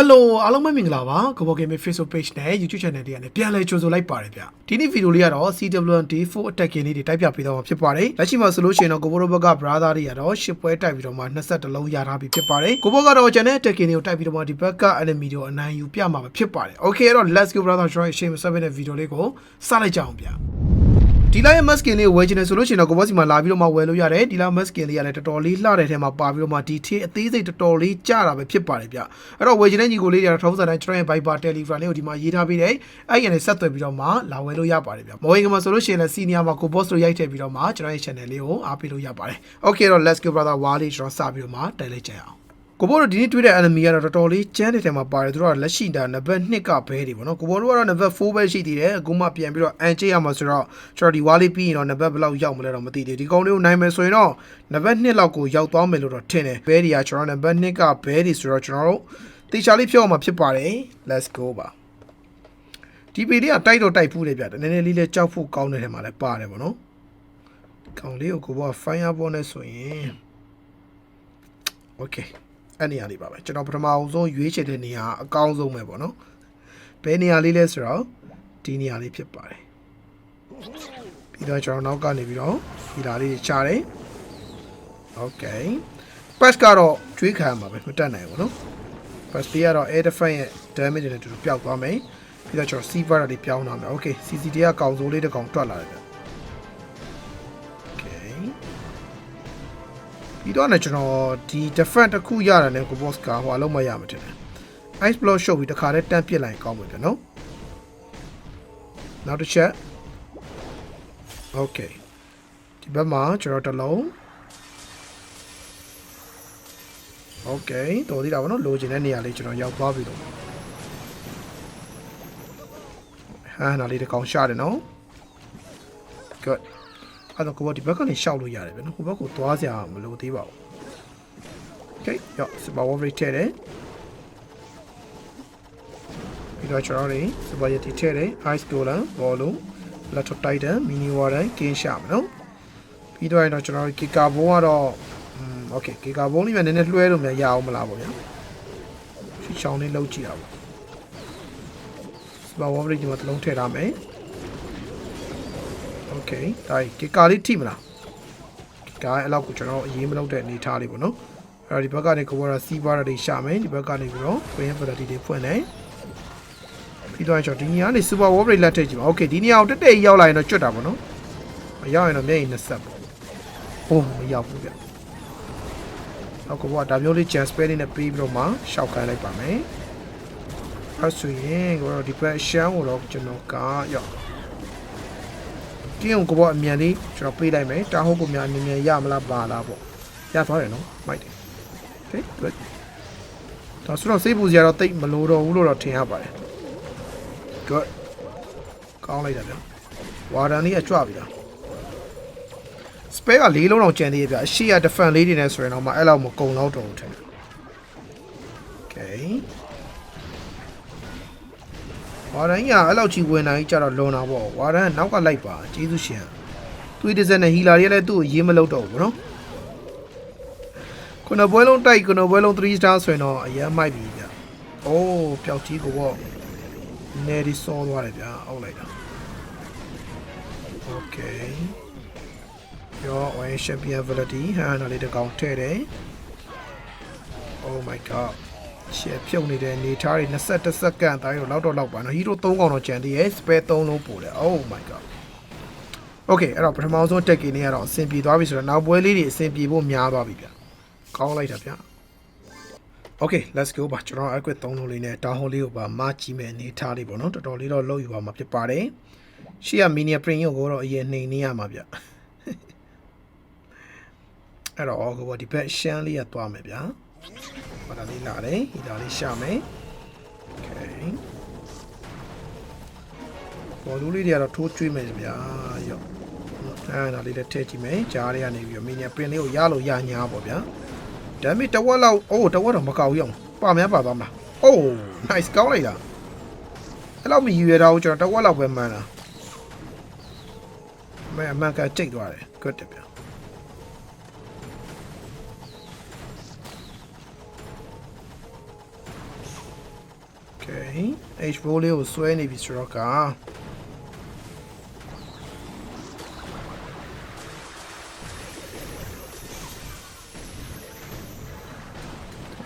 Hello အားလုံးပဲမင်္ဂလာပါကဘော့ဂိမ်းရဲ့ Facebook page နဲ့ YouTube channel တွေကနေပြန်လည်ကြိုဆိုလိုက်ပါတယ်ဗျဒီနေ့ဗီဒီယိုလေးကတော့ CWD4 attacking လေးတွေတိုက်ပြပေးတော့မှာဖြစ်ပါတယ်လက်ရှိမှာဆိုလို့ရှိရင်တော့ကိုဘောတို့ဘက်က brother တွေကတော့ရှစ်ပွဲတိုက်ပြီးတော့မှ21လုံးရထားပြီဖြစ်ပါတယ်ကိုဘောကတော့ channel attacking တွေကိုတိုက်ပြီးတော့မှဒီဘက်က enemy တွေကိုအနိုင်ယူပြမှာပဲဖြစ်ပါတယ် Okay အဲ့တော့ let's go brother ကျွန်တော်ရှေ့မှာဆက်ပေးတဲ့ဗီဒီယိုလေးကိုစလိုက်ကြအောင်ဗျ ဒီလိုက်ရဲ့ mask skin လေးကိုဝယ်ချင်တယ်ဆိုလို့ရှိရင်တော့ကိုဘောစီမှာလာပြီးတော့မှဝယ်လို့ရတယ်ဒီလိုက် mask skin လေးကလည်းတော်တော်လေးလှတဲ့ထဲမှာပါပြီးတော့မှဒီထင်းအသေးစိတ်တော်တော်လေးကျတာပဲဖြစ်ပါတယ်ဗျအဲ့တော့ဝယ်ချင်တဲ့ညီကိုလေးတွေကတော့ထုံးစံတိုင်းကျွန်တော်ရဲ့ Viber Telegram လေးကိုဒီမှာရေးထားပေးတယ်အဲ့ဒီကနေဆက်သွယ်ပြီးတော့မှလာဝယ်လို့ရပါတယ်ဗျမဝယ်ခင်မှာဆိုလို့ရှိရင်လည်း senior မှာကို boss တို့ရိုက်ထည့်ပြီးတော့မှကျွန်တော်ရဲ့ channel လေးကိုအားပေးလို့ရပါတယ် Okay တော့ let's go brother ဝါလေးကျွန်တော်စပြီးတော့မှတိုင်လိုက်ကြရအောင် ကိုဘောတို့ဒီနေ့တွေ့တဲ့ enemy ကတော့တော်တော်လေးကျန်းတဲ့ထဲမှာပါတယ်သူတို့ကလက်ရှိတာနံပါတ်2ကဘဲတွေပေါ့နော်ကိုဘောတို့ကတော့နံပါတ်4ပဲရှိသေးတယ်အခုမှပြန်ပြီးတော့အန်ချေရမှာဆိုတော့ကျွန်တော်ဒီဝါလေးပြီးရင်တော့နံပါတ်ဘယ်လောက်ရောက်မလဲတော့မသိသေးဘူးဒီကောင်လေးကိုနိုင်မယ်ဆိုရင်တော့နံပါတ်2လောက်ကိုရောက်သွားမယ်လို့တော့ထင်တယ်ဘဲတွေကကျွန်တော်နံပါတ်2ကဘဲတွေဆိုတော့ကျွန်တော်တို့တေချာလေးဖြောက်အောင်မှာဖြစ်ပါတယ် let's go ပါဒီပေလေးကတိုက်တော့တိုက်ဖူးတယ်ဗျနည်းနည်းလေးလေးကြောက်ဖို့ကောင်းတဲ့ထဲမှာလည်းပါတယ်ပေါ့နော်ကောင်လေးကိုကိုဘောက fire ball နဲ့ဆိုရင် okay အဲ့နေရာလေးပါပဲကျွန်တော်ပထမအောင်ဆုံးရွေးချယ်တဲ့နေရာအကောင်းဆုံးပဲပေါ့နော်ဘယ်နေရာလေးလဲဆိုတော့ဒီနေရာလေးဖြစ်ပါတယ်ပြီးတော့ကျွန်တော်နောက်ကနေပြီးတော့ဒီလာလေးချတယ် okay pass ကတော့ကျွေးခံရမှာပဲမတက်နိုင်ဘူးနော် pass လေးကတော့ air defense ရဲ့ damage တွေနဲ့တူတူပျောက်သွားမယ်ပြီးတော့ကျွန်တော် silver တွေပြောင်းလာမယ် okay CCD ကကောင်စိုးလေးတစ်ကောင်တွက်လာတယ် ပြီးတော့လည်းကျွန်တော်ဒီ defense တစ်ခုရတာနဲ့ကို boss ကဟိုအလုံးမရမှာတင်တယ် ice block ရှုပ်ပြီးတခါတည်းတန်းပစ်လိုက်ကောင်းမှာပြန်နော်နောက်တစ်ချက် okay ဒီဘက်မှာကျွန်တော်တစ်လုံး okay တော်သေးတာဗောနော်လိုချင်တဲ့နေရာလေးကျွန်တော်ရောက်သွားပြီတော့ဟမ်နာလေးတစ်ကောင်ရှာတယ်နော် good အဲ့တော့ကိုဘဒီဘက်ကနေရှောက်လို့ရတယ်ဗျနော်ဟိုဘက်ကိုသွားစရာမလိုသေးပါဘူး okay ရောစပါဝရီထဲတယ်ပြီးတော့ကျွန်တော်တို့စပါယတီထဲတယ် ice golem ဘောလုံး laptop titan mini water ကင်းရှာမယ်နော်ပြီးတော့ရင်တော့ကျွန်တော်တို့ giga bone ကတော့อืม okay giga bone လေးမှနည်းနည်းလွှဲလို့မရအောင်မလားပေါ့ဗျာချီချောင်းလေးလောက်ကြည့်တာပေါ့စပါဝရီဒီမှာတစ်လုံးထည့်ထားမယ် okay ဒါကြီးကာလေးထိမလားကာအဲ့လောက်ကိုကျွန်တော်အရေးမလုပ်တဲ့အနေထားလေးပေါ့နော်အဲ့တော့ဒီဘက်ကနေကိုဘောရာစီးပါးတွေရှာမယ်ဒီဘက်ကနေပြီးတော့ win variety တွေဖွင့်တယ်ပြီးတော့ကျွန်တော်ဒီနေရာနေ super war break လက်ထည့်ကြည့်ပါ okay ဒီနေရာကိုတက်တက်ရောက်လာရင်တော့ကျွတ်တာပေါ့နော်မရောက်ရင်တော့မျက်ရည်နှစ်ဆက်ပေါ့ဟိုးမရောက်ဘူးဗျနောက်ကိုဘောကဒါမျိုးလေး chance spell လေးနဲ့ပြီးပြီးတော့မှရှောက်ခိုင်းလိုက်ပါမယ်အဲ့ဆိုရင်ကိုတော့ဒီဘက်ရှမ်းကိုတော့ကျွန်တော်ကရောက် တင်းအောင်ကဘောအမြန်လေးကျွန်တော်ပေးလိုက်မယ်တာဟုတ်ကိုမြန်အမြန်မြန်ရမလားပါလားပေါ့ရသွားတယ်နော်မိုက်တယ် okay good ဒါဆိုတော့စိတ်ပူစရာတော့တိတ်မလိုတော့ဘူးလို့တော့ထင်ရပါတယ် good ကောင်းလိုက်တာဗျာဝါဒန်လေးကကြွပြီလား spare ကလေးလုံးတော့ကျန်သေးရဲ့ဗျာအရှိရ defense လေးတွေနဲ့ဆိုရင်တော့မအဲ့လောက်မကုံတော့တော့ဘူးထင်တယ် okay ဝါရန်ကြီးကအဲ့လောက်ကြီးဝင်နိုင်ကြတော့လွန်တာပေါ့ဝါရန်နောက်ကလိုက်ပါကျေးဇူးရှင်သူဒီဇယ်နဲ့ဟီလာတွေကလည်းသူ့ကိုရေးမလုပ်တော့ဘူးနော်ခုနပွဲလုံးတိုက်ခုနပွဲလုံး3 star ဆိုရင်တော့အရင်မိုက်ပြီဗျ။အိုးပျောက်ကြီးကိုပေါ့။နေဒီစောသွားတယ်ဗျာ။အောက်လိုက်တာ။ Okay ။ Your Ocean Champion Validity ဟာနာလေးတကောင်ထည့်တယ်။ Oh my god ။ ရှယ်ဖြုတ်နေတဲ့နေထားတွေ21စက္ကန့်တိုင်းတော့လောက်တော့လောက်ပါနော်ဟီရို3កောင်တော့ကျန်သေးရဲ့ spare 3လုံးပို့တယ် Oh my god Okay အဲ့တော့ပထမဆုံး tech ကနေကတော့အဆင်ပြေသွားပြီဆိုတော့နောက်ပွဲလေးတွေအဆင်ပြေဖို့များသွားပြီဗျကောင်းလိုက်တာဗျ Okay let's go ပါကျွန်တော်အကွက်3လုံးလေးနဲ့တာဟိုလေးကိုပါမကြည့်မယ်နေထားလေးပေါ့နော်တော်တော်လေးတော့လောက်ယူပါမှာဖြစ်ပါတယ်ရှေ့က mini print ရုပ်ကိုတော့အရင်နှိမ်နေရမှာဗျအဲ့တော့ဟိုဒီဘက်ရှမ်းလေးကသွားမယ်ဗျာ ဘာသာလေးလာတယ်ဟီတာလေးရှာမယ်โอเคဘောလူလေးတွေကတော့ထိုးကျွေးမယ်ဗျာရော့အဲ့ဒါလေးလည်းထည့်ကြည့်မယ်ဂျားလေးကနေပြီးတော့မင်းညာပင်လေးကိုရလို့ရညာပေါ့ဗျာဒါပေမဲ့တဝက်လောက်အိုးတဝက်တော့မကောက်ရအောင်ပါများပါသွားမလားအိုး nice ကောင်းလိုက်တာအဲ့လောက်မယူရတော့ကျွန်တော်တဝက်လောက်ပဲမှန်းတာမဲအမှန်ကကြိတ်သွားတယ် good တယ်ဗျာ Okay H roll လေးကိုဆွဲနေပြီဆိုတော့က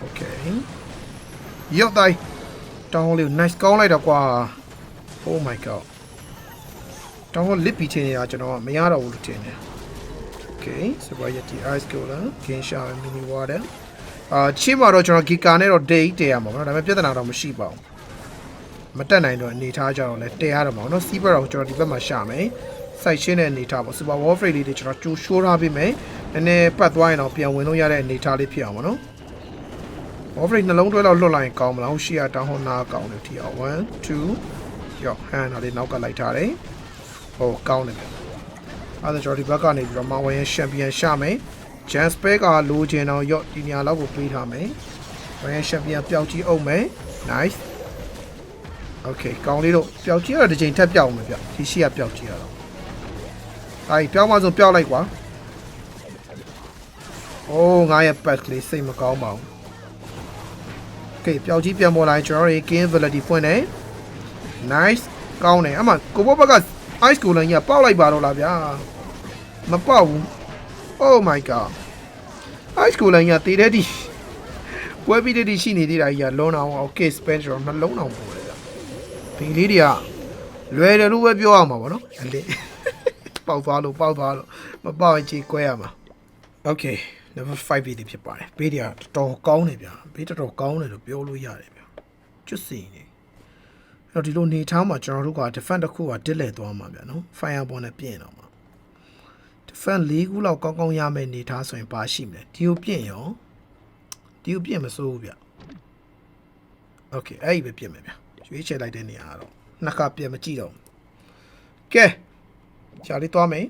Okay ရောက်တိုင်းတောင်းလေးကို nice ကောင်းလိုက်တော့ကွာ Oh my god တောင်းကိုလစ်ပြီးချင်းနေတာကျွန်တော်ကမရတော့ဘူးလို့ထင်တယ် Okay sobriety ice cooler gain shower mini water အာချင်းမှာတော့ကျွန်တော်ဂီကာနဲ့တော့ date တည်ရမှာပေါ့နော်ဒါပေမဲ့ပြဿနာတော့မရှိပါဘူး မတက်နိုင်တော့အနေထားကြတော့လဲတည်ရတော့မှာပေါ့နော်စီးဘက်တော့ကျွန်တော်ဒီဘက်မှာရှာမယ်စိုက်ရှင်းတဲ့အနေထားပေါ့ super wall frame လေးတွေကျွန်တော်ကြိုရှိုးထားပေးမယ်နည်းနည်းပတ်သွားရင်တော့ပြန်ဝင်လို့ရတဲ့အနေထားလေးဖြစ်အောင်ပေါ့နော် wall frame နှလုံးတွဲလောက်လွတ်လိုက်ရင်ကောင်းမလားရှေ့ကတောင်းဟောနာကောင်းတယ်ထီအောင်1 2ရောဟန်နာလေးနောက်ကလိုက်ထားတယ်ဟိုကောင်းတယ်ဗျအဲ့ဒါကျွန်တော်ဒီဘက်ကနေပြီးတော့မဝင်ရချန်ပီယံရှာမယ်ဂျန်စပဲကလိုချင်တော့ရော့ဒီနေရာလောက်ကိုပေးထားမယ်။ဘယ်ချန်ပီယံပျောက်ကြီးအောင်မယ်။ Nice ။ Okay ကောင်းလေးတို့ပျောက်ကြီးကတော့တစ်ချိန်ထပ်ပျောက်အောင်မယ်ဗျ။ဒီရှိကပျောက်ကြီးရတော့။အဲဒီပျောက်မှဆိုပျောက်လိုက်ကွာ။အိုးငါရဲ့ pack လေးစိတ်မကောင်းပါဘူး။ Okay ပျောက်ကြီးပြန်ပေါ်လာရင်ကျွန်တော်တို့ gain validity ဖွင့်တယ်။ Nice ကောင်းတယ်အမှကိုဘောဘက ice cooler ကြီးကပေါက်လိုက်ပါတော့လားဗျာ။မပေါက်ဘူး Oh my god ice cool လိုင်းကတေးတဲ့ဒီပွဲပြီးတဲ့ဒီရှိနေသေးတာကြီးကလုံးအောင် okay spend တော့နှလုံးအောင်ပေါ်တယ်ဗျ ဒီလေးတွေကလွယ်တယ်လို့ပဲပြောရမှာပေါ့နော်အလေးပေါက်သွားလို့ပေါက်သွားလို့မပေါက်ရင်ချေကွဲရမှာ okay level 5ပြီးဖြစ်ပါတယ်ဘေးတွေကတော်တော်ကောင်းတယ်ဗျဘေးတော်တော်ကောင်းတယ်လို့ပြောလို့ရတယ်ဗျကျွတ်စီနေအဲ့တော့ဒီလိုနေထားမှာကျွန်တော်တို့က defend တစ်ခုကတစ်လဲသွားမှာဗျနော် fireball နဲ့ပြင်တော့မှာ defend ၄ခုလောက်ကောင်းကောင်းရမယ်နေထားဆိုရင်ဘာရှိမလဲဒီကိုပြင်ရောဒီကိုပြင်မစိုးဘူးဗျ Okay အဲ့ဒီပဲပြင်မယ်ဗျ ရွေးချယ်လိုက်တဲ့နေရာကတော့နှစ်ခါပြင်မကြည့်တော့ဘူးကဲရှားလေးသွားမယ်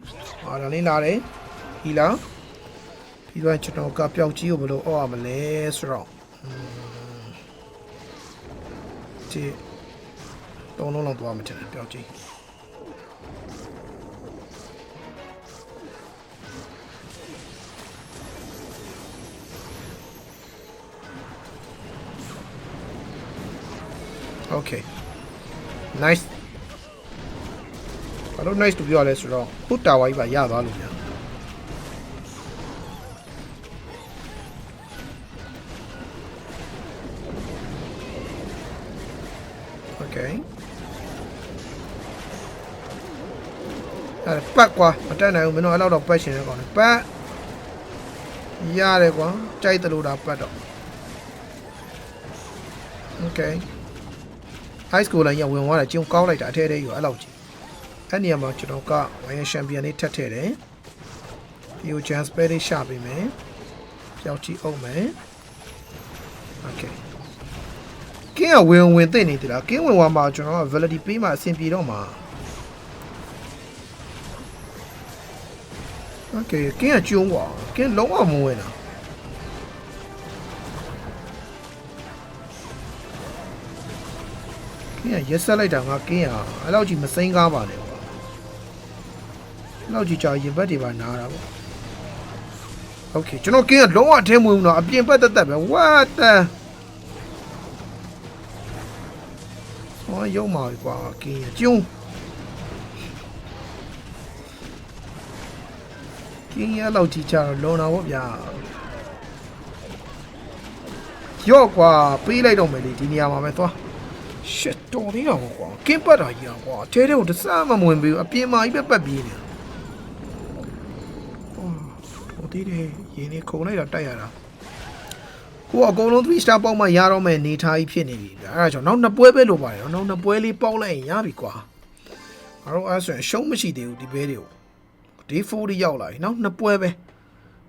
အာဒါလေးလာတယ်ဟီလာပြီးတော့ကျွန်တော်ကပျောက်ကြီးကိုဘယ်လိုအောက်ရမလဲဆိုတော့ဒီတုံးလုံးလောက်သွားမှတယ်ပျောက်ကြီး Okay. Nice. ဘာလို့ nice လို့ပြောရလဲဆိုတော့ဟိုတာဝါကြီးပါရသွားလို့ဗျာ Okay. အဲ့ပတ်ကွာမတက်နိုင်ဘူးမင်းတို့အဲ့လောက်တော့ပတ်ရှင်ရကောင်းတယ်ပတ်ရတယ်ကွာကြိုက်တယ်လို့ဒါပတ်တော့ Okay. High school လိုင်းရဝင်သွားတယ်ကျုံကောင်းလိုက်တာအထဲထဲယူအဲ့လောက်ကြီးအဲ့နေရာမှာကျွန်တော်ကဝိုင်းချန်ပီယံလေးထပ်ထည့်တယ်ဒီကို chance spell လေးရှာပေးမယ်ကြောက်ကြည့်အောင်မယ် okay ကင်းကဝင်ဝင်သိနေသလားကင်းဝင်သွားမှာကျွန်တော်က validity ပေးမှအဆင်ပြေတော့မှာ okay ကင်းကကျုံကွာကင်းလုံးဝမဝင်တာ ကင်းကရက်ဆက်လိုက်တာငါကင်းကအဲ့လောက်ကြီးမစိမ့်ကားပါနဲ့ကွာအဲ့လောက်ကြီးကြာရင်ဘက်တွေပါနားတာပေါ့ Okay ကျွန်တော်ကင်းကလုံးဝအထင်းမဝင်ဘူးတော့အပြင်ဘက်တက်တက်ပဲ what the ဟောရုံမှာကွာကင်းကျုံကင်းရလောက်ကြီးချတော့လွန်တာပေါ့ဗျာရော့ကွာပေးလိုက်တော့မယ်လေဒီနေရာမှာပဲသွား shit တော်သေးတော့ကွာကင်းပတ်တာကြီးอ่ะကွာထဲထဲကိုတစမှမဝင်ဘူးအပြင်မှာကြီးပဲပတ်ပြေးနေတာဟိုသေးတယ်ရင်းနေခုံလိုက်တာတိုက်ရတာဟိုအကုန်လုံး3 star ပေါက်မှရတော့မယ်နေထားကြီးဖြစ်နေပြီဗျအဲ့ဒါကြောင့်နောက်နှစ်ပွဲပဲလိုပါတယ်နော်နောက်နှစ်ပွဲလေးပေါက်လိုက်ရင်ရပြီကွာငါတို့အဲ့ဆိုရင်ရှုံးမရှိသေးဘူးဒီဘဲတွေကိုဒီ40ရောက်လာပြီနောက်နှစ်ပွဲပဲ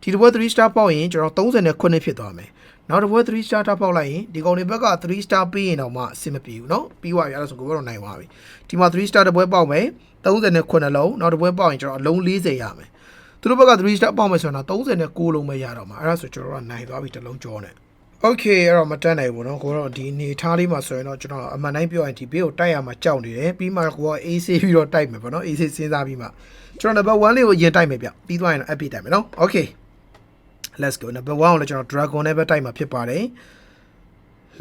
ဒီတစ်ပွဲ3 star ပေါက်ရင်ကျွန်တော်39ဖြစ်သွားမယ် နောက်တစ်ပွဲ3 star တာပေါက်လိုက်ရင်ဒီကောင်တွေဘက်က3 star ပေးရင်တော့မှအဆင်မပြေဘူးเนาะပြီးသွားပြီအဲ့ဒါဆိုကိုကတော့နိုင်သွားပြီဒီမှာ3 star တစ်ပွဲပေါက်မယ်39လုံးနောက်တစ်ပွဲပေါက်ရင်ကျွန်တော်အလုံး40ရမယ် သူတို့ဘက်က3 star ပေါက်မယ်ဆိုတော့36လုံးပဲရတော့မှာအဲ့ဒါဆိုကျွန်တော်ကနိုင်သွားပြီတစ်လုံးကြောနဲ့ Okay အဲ့တော့မတက်နိုင်ဘူးเนาะကိုတော့ဒီနေထားလေးမှာဆိုရင်တော့ကျွန်တော်အမှန်တိုင်းပြောရင်ဒီဘေးကိုတိုက်ရမှာကြောက်နေတယ်ပြီးမှကိုက AC ပြီးတော့တိုက်မယ်ပေါ့နော် AC စဉ်းစားပြီးမှကျွန်တော် number 1လေးကိုရင်တိုက်မယ်ဗျပြီးသွားရင်တော့ epic တိုက်မယ်เนาะ Okay let's go number 1ကိုလည်းကျွန်တော် dragon နဲ့ပဲတိုက်မှာဖြစ်ပါတယ်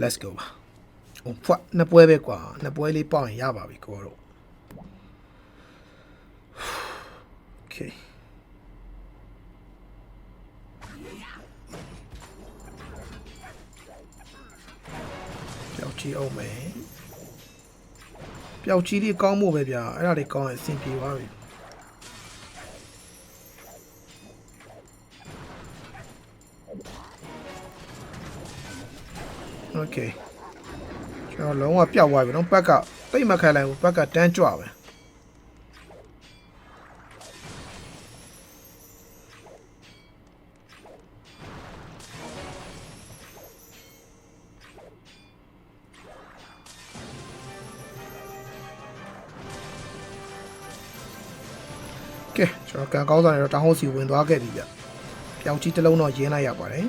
let's go ပါဟိုဖွက်နှစ်ပွဲပဲကွာနှစ်ပွဲလေးပေါက်ရင်ရပါပြီကိုတို့ Okay ပျောက်ကြီးအောင်မယ်ပျောက်ကြီးလေးကောင်းဖို့ပဲဗျာအဲ့ဒါလေးကောင်းရင်အဆင်ပြေသွားပြီ โอเคကျွန်တော်လုံးဝပျောက်သွားပြီနော်ဘက်ကတိတ်မခံလိုက်ဘူးဘက်ကတန်းကြွပဲကဲကျွန်တော်ကန်ကောင်းစားနေတော့တောင်းဟုတ်စီဝင်သွားခဲ့ပြီဗျပျောက်ကြီးတစ်လုံးတော့ရင်းလိုက်ရပါတယ်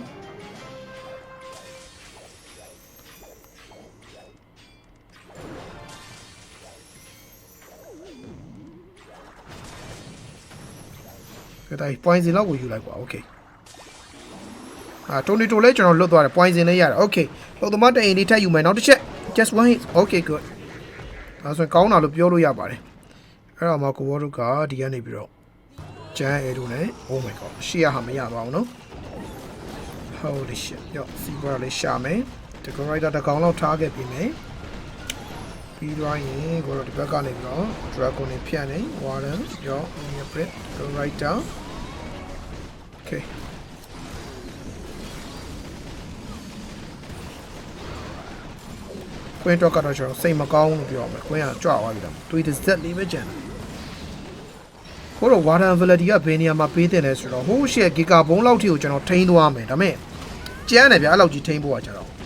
ကဲဒါ point စင်လောက်ကိုယူလိုက်ပါโอเคအာတိုနီတိုလည်းကျွန်တော်လွတ်သွားတယ် point စင်လည်းရတယ်โอเคလောက်သမားတအိမ်လေးထပ်ယူမယ်နောက်တစ်ချက် just one hit okay good ဒါဆိုရင်ကောင်းတာလို့ပြောလို့ရပါတယ်အဲ့တော့မှကိုဘောတို့ကဒီကနေပြီးတော့ဂျန်အဲတို့နဲ့ oh my god ရှေ့ရဟာမရပါဘူးနော် holy shit ရောစီဘာလေးရှာမယ်ဒီကောရိုက်တာတစ်ကောင်လောက်ထားခဲ့ပြီမယ် ပြီးတော့ရင်ကိုတော့ဒီဘက်ကနေပြီးတော့ dragon နဲ့ဖြတ်နေ warden ရော mini brit writer okay ကွင်းတော့ကတော့ကျွန်တော်စိတ်မကောင်းလို့ပြောရမယ်ကွင်းကကြွသွားပြီတော့တွေးတစ်စက်လေးပဲကြံတယ်ကိုတော့ warden validity ကဘယ်နေရာမှာပေးတယ်လဲဆိုတော့ဟိုးရှက်ဂီကာဘုံလောက်ထိကိုကျွန်တော်ထိန်းသွားမယ်ဒါပေမဲ့ကျန်းတယ်ဗျအဲ့လောက်ကြီးထိန်းဖို့ကကျွန်တော်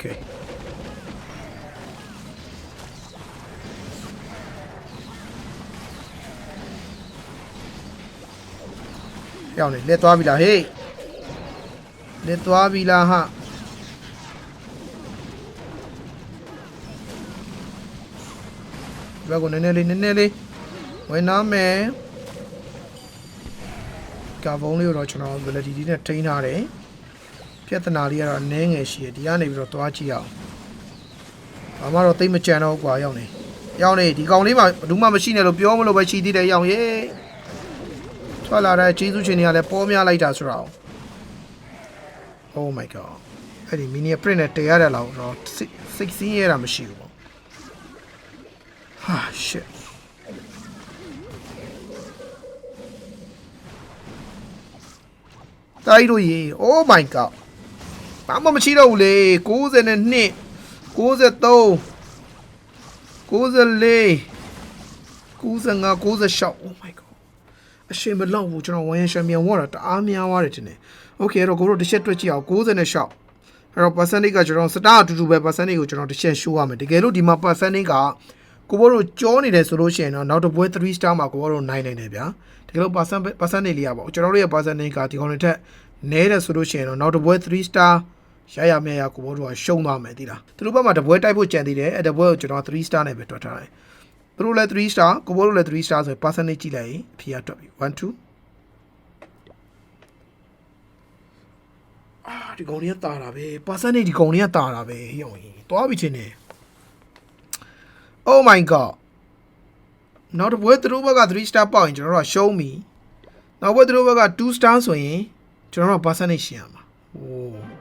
Okay. ရောက်နေလက်သွားပြီလားဟေးလက်သွားပြီလားဟာဘယ်ကိုနည်းနည်းလေးနည်းနည်းလေးဝင်နာမယ်ကာဘုံလေးကိုတော့ကျွန်တော် ability နဲ့ထိန်းထားတယ် ပြဿနာလေးကတော့အနည်းငယ်ရှိတယ်ဒီကနေပြီးတော့သွားကြည့်အောင်ဘာမှတော့သိမကြံတော့ဘူးကွာရောက်နေရောက်နေဒီကောင်လေးမှာဘယ်သူမှမရှိနဲ့လို့ပြောမလို့ပဲရှိသေးတယ်ရောက်ရေထွက်လာတဲ့ကျေးဇူးရှင်တွေကလည်းပေါ်များလိုက်တာဆိုတော့ Oh my god အဲ့ဒီ mini print နဲ့တရရတယ်လောက်တော့16ရတာမရှိဘူးပေါ့ဟာ shit တိုက်လို့ရေ Oh my god ဘာမှမရှိတော့ဘူးလေ92 93 94 95 96 Oh my god အရှင်မလောက်ဘူးကျွန်တော်ဝိုင်းရန်ချန်ပီယံဝါတာတအားများသွားတယ်တင်တယ် Okay အဲ့တော့ကိုတို့တစ်ချက်တွက်ကြည့်အောင်96အဲ့တော့ percentage ကကျွန်တော်စတာအတူတူပဲ percentage ကိုကျွန်တော်တစ်ချက် show ရမယ်တကယ်လို့ဒီမှာ percentage ကကိုဘောတို့ကြောနေတယ်ဆိုလို့ရှိရင်တော့နောက်တစ်ပွဲ3 star မှာကိုဘောတို့နိုင်နိုင်တယ်ဗျာတကယ်လို့ percent percentage လေးရပါဘူးကျွန်တော်တို့ရဲ့ percentage ကဒီကောင်တွေထက်နည်းတယ်ဆိုလို့ရှိရင်တော့နောက်တစ်ပွဲ3 star ရရမြရကိုဘောတို့ကရှုံးသွားမယ်တိလားသူတို့ဘက်မှာတပွဲတိုက်ဖို့ကြံသေးတယ်အဲ့တပွဲကိုကျွန်တော်3 star နဲ့ပဲတွက်ထားတယ်သူတို့လည်း3 star ကိုဘောတို့လည်း3 star ဆိုရင် percentage ကြည့်လိုက်ရင်အဖြေကတွက်ပြီ1 2အာဒီကောင်တွေကတာတာပဲ percentage ဒီကောင်တွေကတာတာပဲဟိအောင်ကြီးတွားပြီချင်းနေ Oh my god နောက်တစ်ပွဲသူတို့ဘက်က3 star ပေါက်ရင်ကျွန်တော်တို့ကရှုံးပြီနောက်ပွဲသူတို့ဘက်က2 star ဆိုရင်ကျွန်တော်တို့က percentage ရှင်းရမှာဟိုး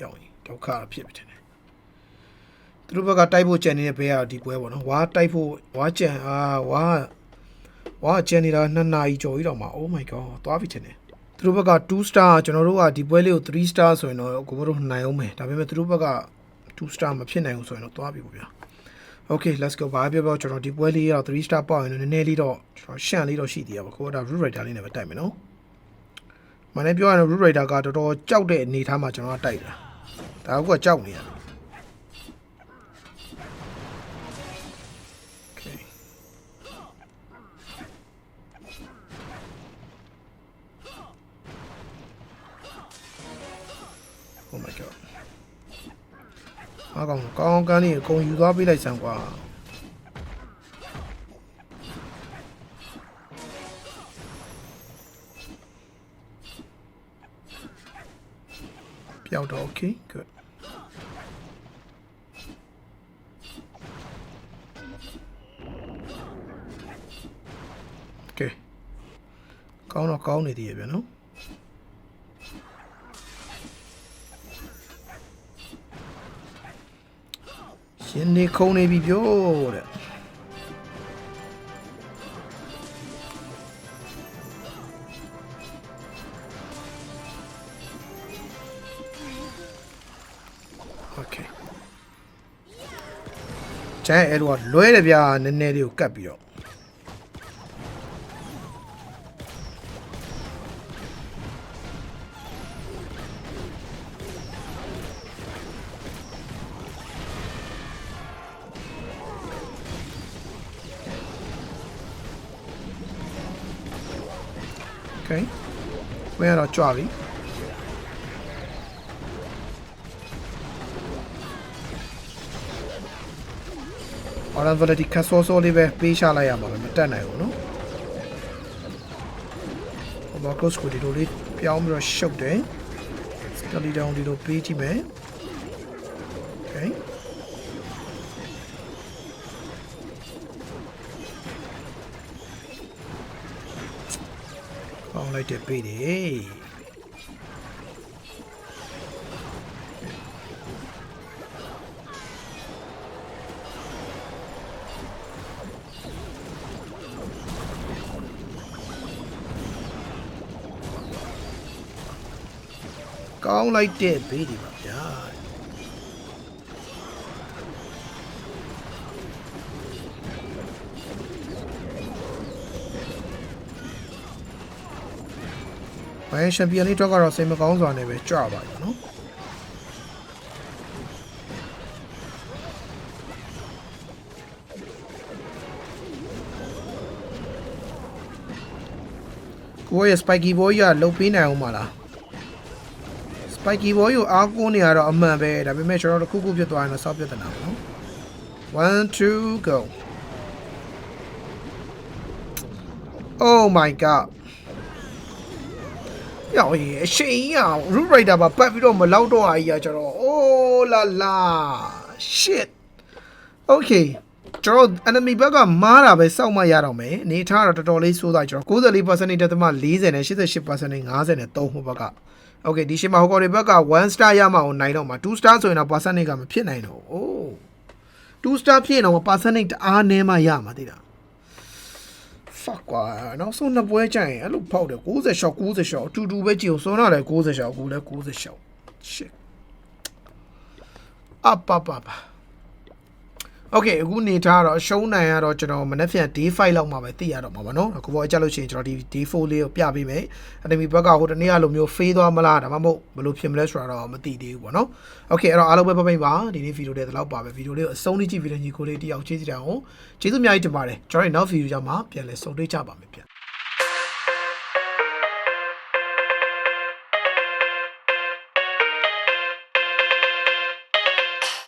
ရောက်ရင်ဒုက္ခဖြစ်ပြီထင်တယ်သူတို့ဘက်ကတိုက်ဖို့ကြံနေတဲ့ဘဲကဒီပွဲပေါ့နော်ဝါတိုက်ဖို့ဝါကြံအာဝါဝါကြံနေတာ2နာရီကျော်ပြီးတော့မှ Oh my god သွားပြီထင်တယ်သူတို့ဘက်က2 star ကျွန်တော်တို့ကဒီပွဲလေးကို3 star ဆိုရင်တော့ကိုတို့နိုင်အောင်မယ်ဒါပေမဲ့သူတို့ဘက်က2 star မဖြစ်နိုင်ဘူးဆိုရင်တော့သွားပြီပေါ့ဗျာ Okay let's go ဘာပြောပြောကျွန်တော်ဒီပွဲလေးတော့3 star ပေါက်ရင်လည်းနည်းနည်းလေးတော့ကျွန်တော်ရှန့်လေးတော့ရှိသေးရပါကိုကဒါ root rider လေးနဲ့ပဲတိုက်မယ်နော် မနေ့ပြောရရင် root rider ကတော်တော်ကြောက်တဲ့အနေထားမှာကျွန်တော်ကတိုက်တာဒါကကြောက်နေရ Okay Oh my god အားကောင်ကောင်းကောင်းကန်းလေးအကုန်ယူသွားပေးလိုက်စမ်းကွာ ပျောက်တော့ okay good ကဲကောင်းတော့ကောင်းနေသေးရဲ့ဗျာနော်ရှင်နေခုံနေပြီပြောတဲ့ ကျန်အဲ့တော့လွဲတယ်ဗျာနည်းနည်းလေးကိုကတ်ပြီးတော့ Okay ဝင်ရတော့ကြွပြီ Oran Valley ခက်ဆောဆောလေးပဲပေးချလိုက်ရမှာပဲမတက်နိုင်ဘူးနော်ဟိုဘကော့စကိုဒီလိုလေးပြောင်းပြီးတော့ရှုပ်တယ်စကလီဒေါင်းဒီလိုပေးကြည့်မယ် Okay ကောင်းလိုက်တဲ့ပေးတယ် လိုက်တဲ့ဘေးဒီပါဗျာဘယ်ချန်ပီယံလေးတော့ကတော့စိတ်မကောင်းစွာနဲ့ပဲကြွပါတော့နော်ကိုယ့်ရဲ့ spiky boy ကလှုပ်ပေးနိုင်အောင်မလား spiky boy ကိုအားကိုးနေရတော့အမှန်ပဲဒါပေမဲ့ကျွန်တော်တို့တစ်ခုခုဖြစ်သွားရင်တော့စောက်ပြဿနာပေါ့နော်1 2 go Oh my god ယောက်ရေအရှိန်ရ root rider ပါပတ်ပြီးတော့မလောက်တော့အားကြီးอ่ะကျွန်တော် oh la la shit okay ကျွန်တော် enemy ဘက်ကမားတာပဲစောက်မှရတော့မယ်အနေထားတော့တော်တော်လေးဆိုးသွားကျွန်တော်94%နဲ့တက်သမ40နဲ့88%နဲ့50နဲ့3ဟိုဘက်က Okay ဒီရှင်မဟိုကော်တွေဘက်က1 star ရမှအောင်နိုင်တော့မှာ2 star ဆိုရင်တော့ percentage ကမဖြစ်နိုင်တော့ဘူး Oh 2 star ဖြစ်ရင်တော့ percentage တအားနည်းမှရမှာတိတာ fuck ကွာနောက်ဆုံးနှစ်ပွဲကြရင်အဲ့လိုဖောက်တယ်60 shot 90 shot အတူတူပဲကြည့်အောင်စောနာလည်း90 shot ကိုလည်း90 shot shit အပပပ Okay အခုနေထားတော့ရှုံးနိုင်ရတော့ကျွန်တော်မနေ့ပြန် D5 လောက်မှပဲသိရတော့မှာပါเนาะအခုပေါ်ကြလို့ရှိရင်ကျွန်တော်ဒီ D4 လေးကိုပြပေးမယ်အနမီဘက်ကဟိုတနေ့ကလိုမျိုးဖေးသွားမလားဒါမှမဟုတ်ဘယ်လိုဖြစ်မလဲဆိုတာတော့မသိသေးဘူးပေါ့เนาะ Okay အဲ့တော့အားလုံးပဲပပိပါဒီနေ့ဗီဒီယိုလေးဒီလောက်ပါပဲဗီဒီယိုလေးကိုအဆုံးထိကြည့်ပြီးတဲ့ညီကိုလေးတယောက်ချေးစီတောင်ကျေးဇူးအများကြီးတင်ပါတယ်ကျွန်တော်တို့နောက်ဗီဒီယိုကြမှာပြန်လည်ဆုံတွေ့ကြပါမယ်ဗျ